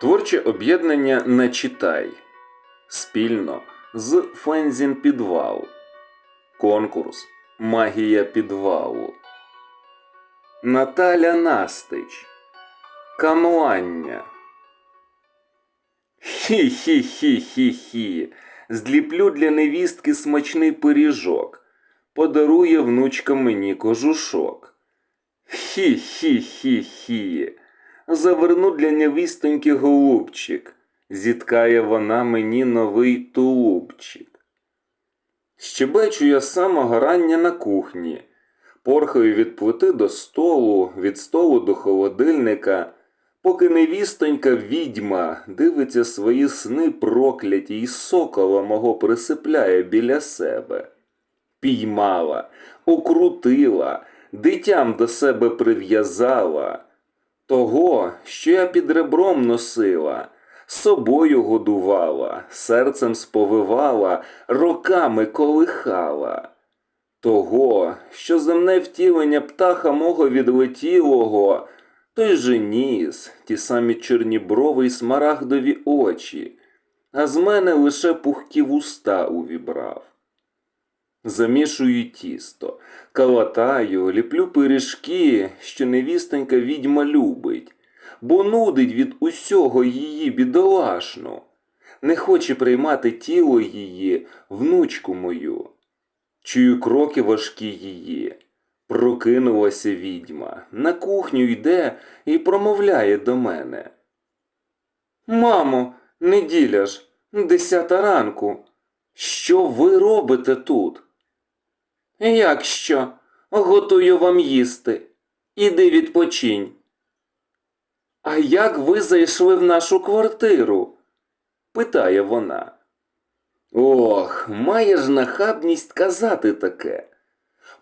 Творче об'єднання «Не читай» спільно з Фензін Підвал. Конкурс Магія підвалу. Наталя Настич. Камлання. Хі-хі-хі-хі-хі. Зліплю для невістки смачний пиріжок. Подарує внучка мені кожушок. Хі-хі-хі-хі. Заверну для невістоньки голубчик. Зіткає вона мені новий тулубчик. Щебечу я з самого рання на кухні. Порхаю від плити до столу, від столу до холодильника, поки невістонька відьма дивиться свої сни прокляті й сокола мого присипляє біля себе. Піймала, окрутила, дитям до себе прив'язала. Того, що я під ребром носила, собою годувала, серцем сповивала, роками колихала. Того, що земне втілення птаха мого відлетілого, той же ніс, ті самі чорні брови й смарагдові очі, а з мене лише пухкі вуста увібрав. Замішую тісто, калатаю, ліплю пиріжки, що невістонька відьма любить, бо нудить від усього її бідолашну, не хоче приймати тіло її, внучку мою. Чую кроки важкі її. Прокинулася відьма, на кухню йде і промовляє до мене. Мамо, неділя ж, десята ранку. Що ви робите тут? Як що? Готую вам їсти. Іди відпочинь. А як ви зайшли в нашу квартиру? питає вона. Ох, має ж нахабність казати таке.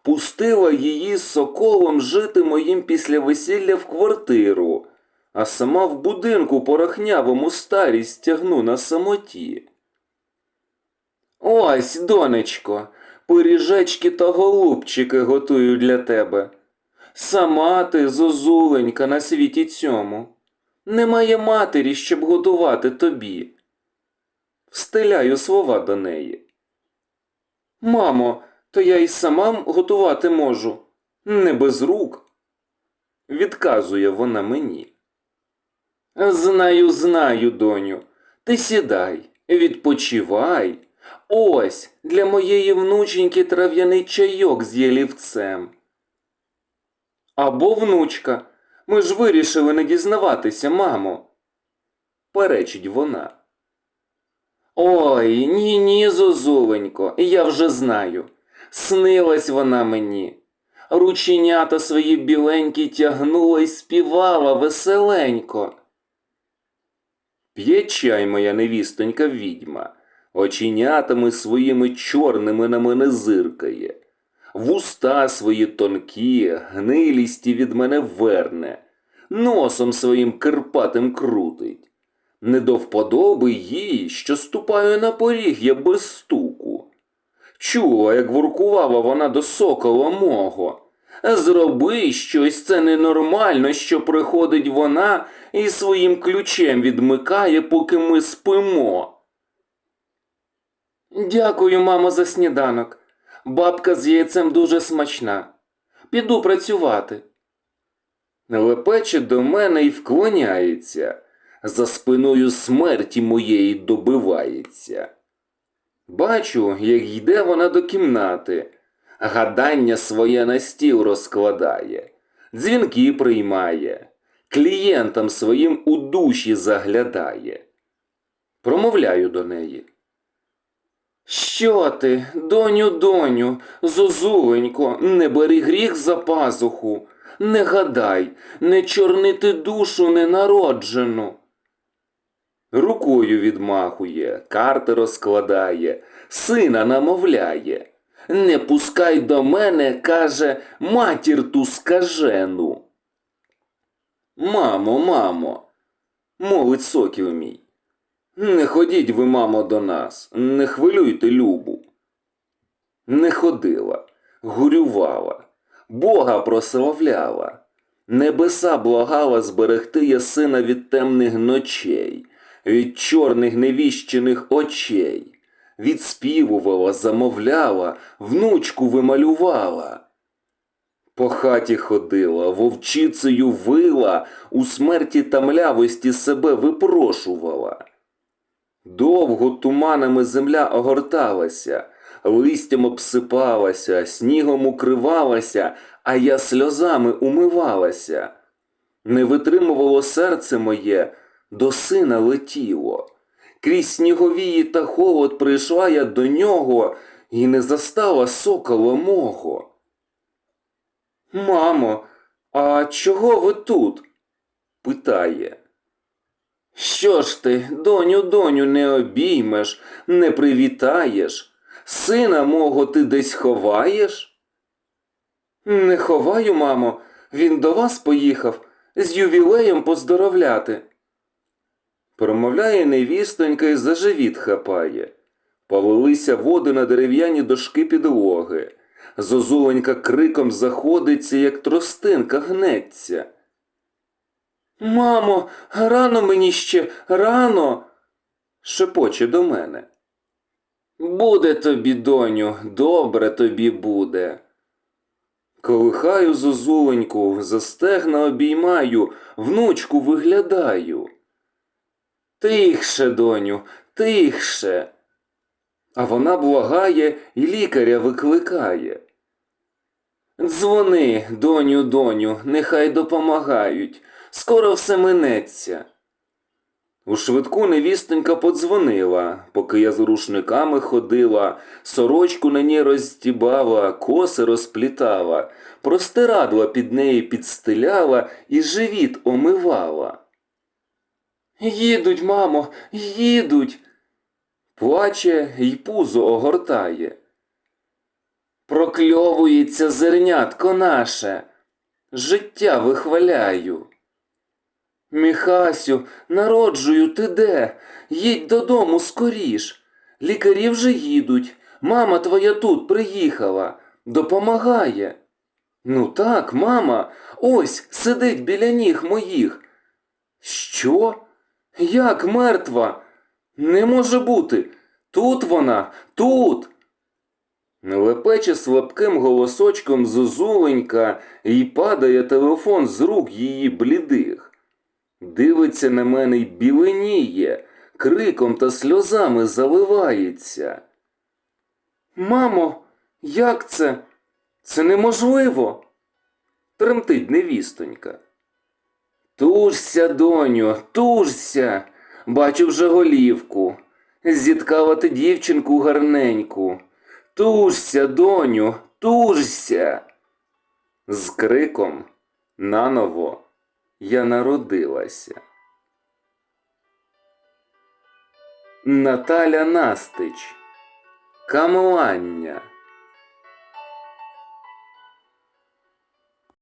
Пустила її з соколом жити моїм після весілля в квартиру, а сама в будинку порохнявому старість тягну на самоті. Ось, донечко, пиріжечки та голубчики готую для тебе. Сама ти, зозуленька, на світі цьому. Немає матері, щоб годувати тобі. Встиляю слова до неї. Мамо, то я й сама готувати можу, не без рук. Відказує вона мені. Знаю, знаю, доню. Ти сідай, відпочивай. Ось для моєї внученьки трав'яний чайок з ялівцем. Або внучка. Ми ж вирішили не дізнаватися, мамо. Перечить вона. Ой, ні, ні, зозуленько, я вже знаю. Снилась вона мені. Рученята свої біленькі тягнула й співала веселенько. П'є чай моя невістонька відьма, оченятами своїми чорними на мене зиркає, вуста свої тонкі, гнилісті від мене верне, носом своїм кирпатим крутить. Не до вподоби їй, що ступаю на поріг я без стуку. Чула, як воркувала вона до сокола мого. Зроби щось, це ненормально, що приходить вона і своїм ключем відмикає, поки ми спимо. Дякую, мамо, за сніданок. Бабка з яйцем дуже смачна. Піду працювати. Лепече до мене і вклоняється, за спиною смерті моєї добивається. Бачу, як йде вона до кімнати, гадання своє на стіл розкладає, дзвінки приймає, клієнтам своїм у душі заглядає. Промовляю до неї. Що ти, доню, доню, зозуленько, не бери гріх за пазуху, не гадай, не чорнити душу ненароджену. Рукою відмахує, карти розкладає, сина намовляє. Не пускай до мене, каже, матір ту скажену. Мамо, мамо, мовить сокіл мій. Не ходіть ви, мамо, до нас, не хвилюйте Любу. Не ходила, горювала, Бога прославляла, Небеса благала зберегти я сина від темних ночей, від чорних невіщених очей, відспівувала, замовляла, внучку вималювала. По хаті ходила, вовчицею вила, у смерті та млявості себе випрошувала. Довго туманами земля огорталася, листям обсипалася, снігом укривалася, а я сльозами умивалася. Не витримувало серце моє, до сина летіло. Крізь сніговії та холод прийшла я до нього і не застала сокола мого. Мамо, а чого ви тут? питає. Що ж ти, доню, доню, не обіймеш, не привітаєш? Сина мого ти десь ховаєш? Не ховаю, мамо, він до вас поїхав з ювілеєм поздоровляти. Промовляє невістонька і за живіт хапає. Полилися води на дерев'яні дошки підлоги. Зозуленька криком заходиться, як тростинка гнеться. Мамо, рано мені ще, рано. шепоче до мене. Буде тобі, доню, добре тобі буде. Колихаю зозуленьку, за стегна обіймаю, внучку виглядаю. Тихше, доню, тихше. А вона благає і лікаря викликає. Дзвони, доню, доню, нехай допомагають, скоро все минеться. У швидку невістонька подзвонила, поки я з рушниками ходила, сорочку на ній розстібала, коси розплітала, простирадла під неї підстеляла і живіт омивала. Їдуть, мамо, їдуть. Плаче й пузо огортає. Прокльовується зернятко наше, життя вихваляю. Міхасю, народжую ти де? Їдь додому скоріш. Лікарі вже їдуть. Мама твоя тут приїхала, допомагає. Ну так, мама, ось сидить біля ніг моїх. Що? Як мертва? Не може бути. Тут вона, тут. Лепече слабким голосочком зозуленька і падає телефон з рук її блідих. Дивиться на мене й біленіє, криком та сльозами заливається. Мамо, як це? Це неможливо. Тремтить невістонька. Тужся, доню, тужся. Бачу вже голівку. Зіткала ти дівчинку гарненьку. Тужся, доню, тужся. З криком наново я народилася. Наталя Настич. Камлання.